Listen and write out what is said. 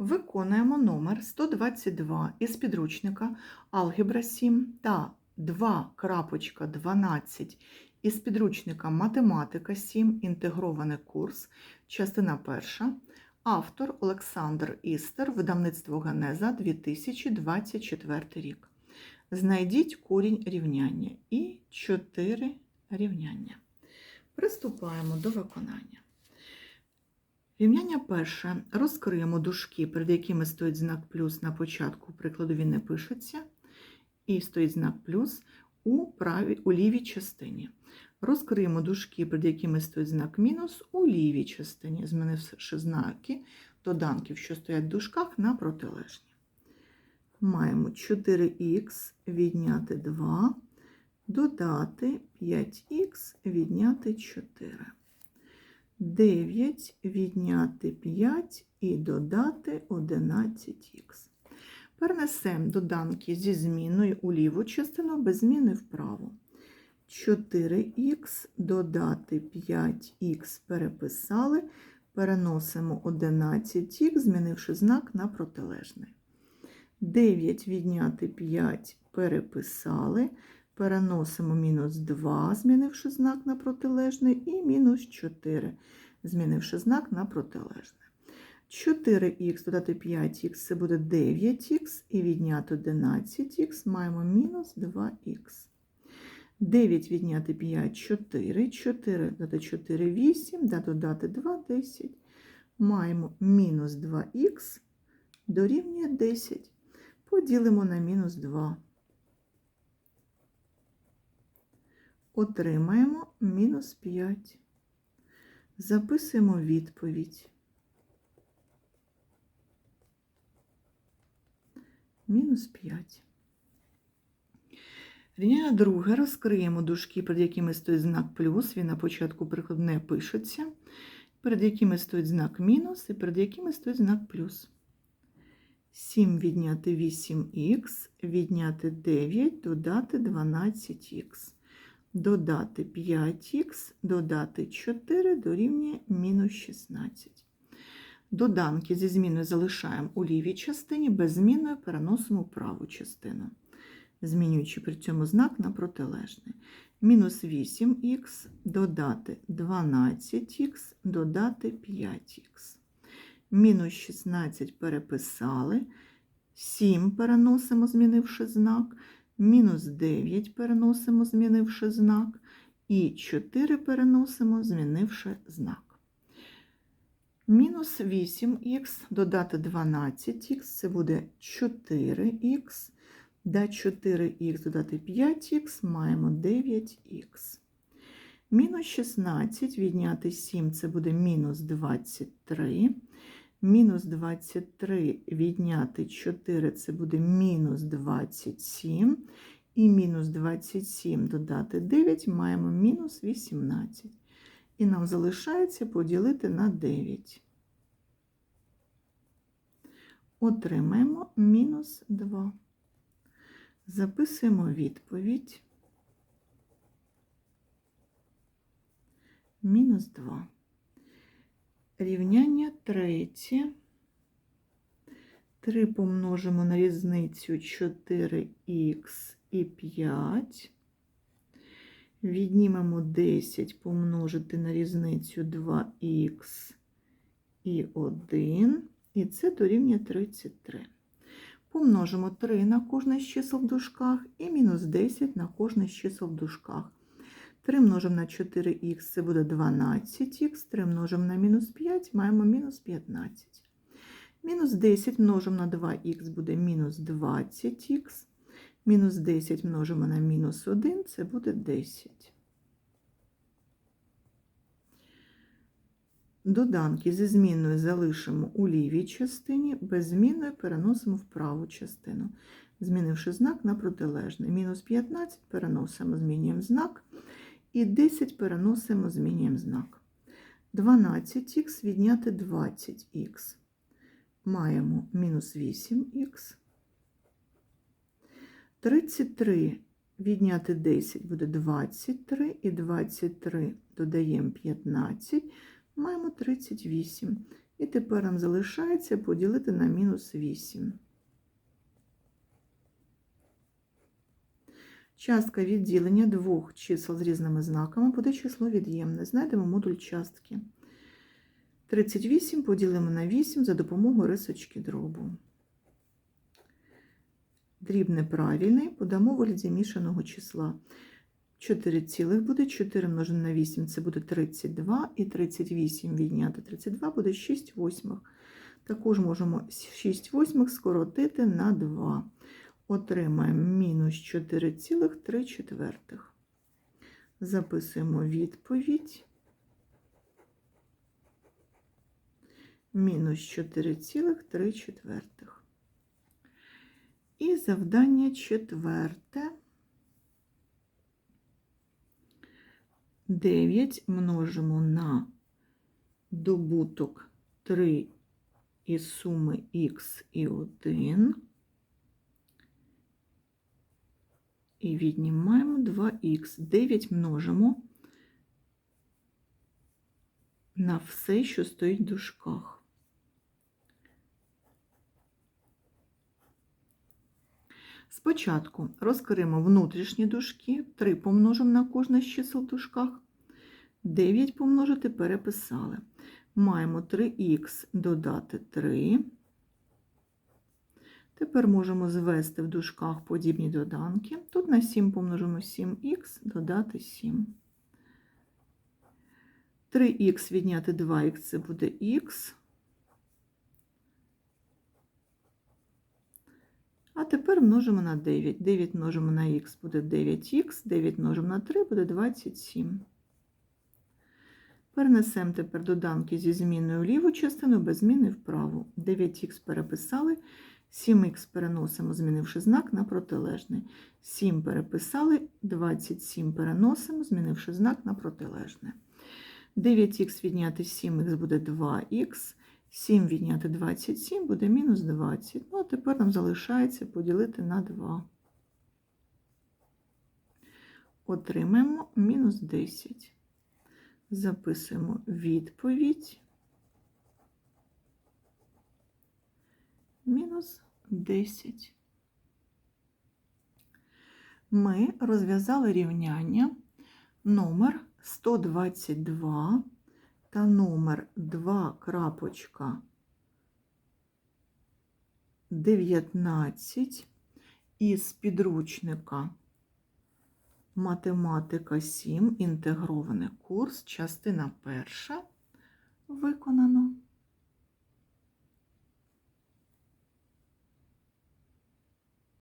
Виконуємо номер 122 із підручника Алгебра 7 та 2.12 із підручника Математика 7. Інтегрований курс, частина перша. Автор Олександр Істер, видавництво Генеза 2024 рік. Знайдіть корінь рівняння і 4 рівняння. Приступаємо до виконання. Рівняння перше. Розкриємо дужки, перед якими стоїть знак плюс на початку, прикладу він не пишеться, і стоїть знак плюс у, правій, у лівій частині. Розкриємо дужки, перед якими стоїть знак мінус у лівій частині, змінивши знаки доданків, що стоять в дужках, на протилежні. Маємо 4х відняти 2, додати 5х відняти 4. 9 відняти 5 і додати 11х. Перенесемо доданки зі зміною у ліву частину без зміни вправо. 4х додати 5х переписали, переносимо 11х, змінивши знак на протилежний. 9 відняти 5 переписали, переносимо мінус 2, змінивши знак на протилежний, і мінус 4, змінивши знак на протилежний. 4х додати 5х це буде 9х, і відняти 11х маємо мінус 2х. 9 відняти 5 4, 4 додати 4 8, да додати 2 10. Маємо мінус 2х дорівнює 10. Поділимо на мінус 2. Отримаємо мінус 5. Записуємо відповідь. Мінус 5. Рівняння друге розкриємо дужки, перед якими стоїть знак плюс, він на початку прикладу не пишеться, перед якими стоїть знак мінус і перед якими стоїть знак плюс. 7 відняти 8х, відняти 9, додати 12х, додати 5х, додати 4 дорівнює мінус 16. Доданки зі зміною залишаємо у лівій частині, без зміною переносимо в праву частину, змінюючи при цьому знак на протилежний. Мінус 8х, додати 12х, додати 5х. Мінус 16 переписали, 7 переносимо, змінивши знак, мінус 9 переносимо, змінивши знак, і 4 переносимо, змінивши знак. Мінус 8х додати 12х, це буде 4х, да 4х додати 5х, маємо 9х. Мінус 16 відняти 7, це буде мінус 23. Мінус 23 відняти 4 це буде мінус 27. І мінус 27 додати 9 маємо мінус 18. І нам залишається поділити на 9. Отримаємо мінус 2. Записуємо відповідь. Мінус 2 рівняння третє. 3 помножимо на різницю 4х і 5. Віднімемо 10 помножити на різницю 2х і 1. І це дорівнює 33. Помножимо 3 на кожне з чисел в дужках і мінус 10 на кожне з чисел в дужках. 3 множимо на 4х, це буде 12х, 3 множимо на мінус 5, маємо мінус 15. Мінус 10 множимо на 2х, буде мінус 20х. Мінус 10 множимо на мінус 1, це буде 10. Доданки зі зміною залишимо у лівій частині, без зміною переносимо в праву частину, змінивши знак на протилежний. Мінус 15 переносимо, змінюємо знак. І 10 переносимо, змінюємо знак. 12х відняти 20х. Маємо мінус 8х. 33 відняти 10 буде 23, і 23 додаємо 15, маємо 38. І тепер нам залишається поділити на мінус 8. Частка відділення двох чисел з різними знаками буде число від'ємне. Знайдемо модуль частки. 38 поділимо на 8 за допомогою рисочки дробу. Дріб неправильний подамо в вигляді мішаного числа. 4 цілих буде, 4 множимо на 8 це буде 32, і 38 відняти 32 буде 6 восьмих. Також можемо 6 восьмих скоротити на 2. Отримаємо мінус 4,3 четвертих. Записуємо відповідь. Мінус 4,3 четвертих. І завдання четверте. 9 множимо на добуток 3 із суми х і 1. І віднімаємо 2х. 9 множимо на все, що стоїть в дужках. Спочатку розкриємо внутрішні дужки, 3 помножимо на кожне з чисел в дужках, 9 помножити переписали. Маємо 3х додати 3. Тепер можемо звести в дужках подібні доданки. Тут на 7 помножимо 7х, додати 7. 3х відняти 2х це буде х. А тепер множимо на 9. 9 множимо на х буде 9х, 9 множимо на 3 буде 27. Перенесемо тепер доданки зі зміною в ліву частину, без зміни в праву. 9х переписали, 7х переносимо, змінивши знак на протилежний. 7 переписали, 27 переносимо, змінивши знак на протилежне. 9х відняти 7х буде 2х. 7 відняти 27 буде мінус 20. Ну, а тепер нам залишається поділити на 2. Отримаємо мінус 10. Записуємо відповідь. Мінус 10. Ми розв'язали рівняння номер 122 та номер 2.19 із підручника Математика 7. Інтегрований курс, частина перша виконано.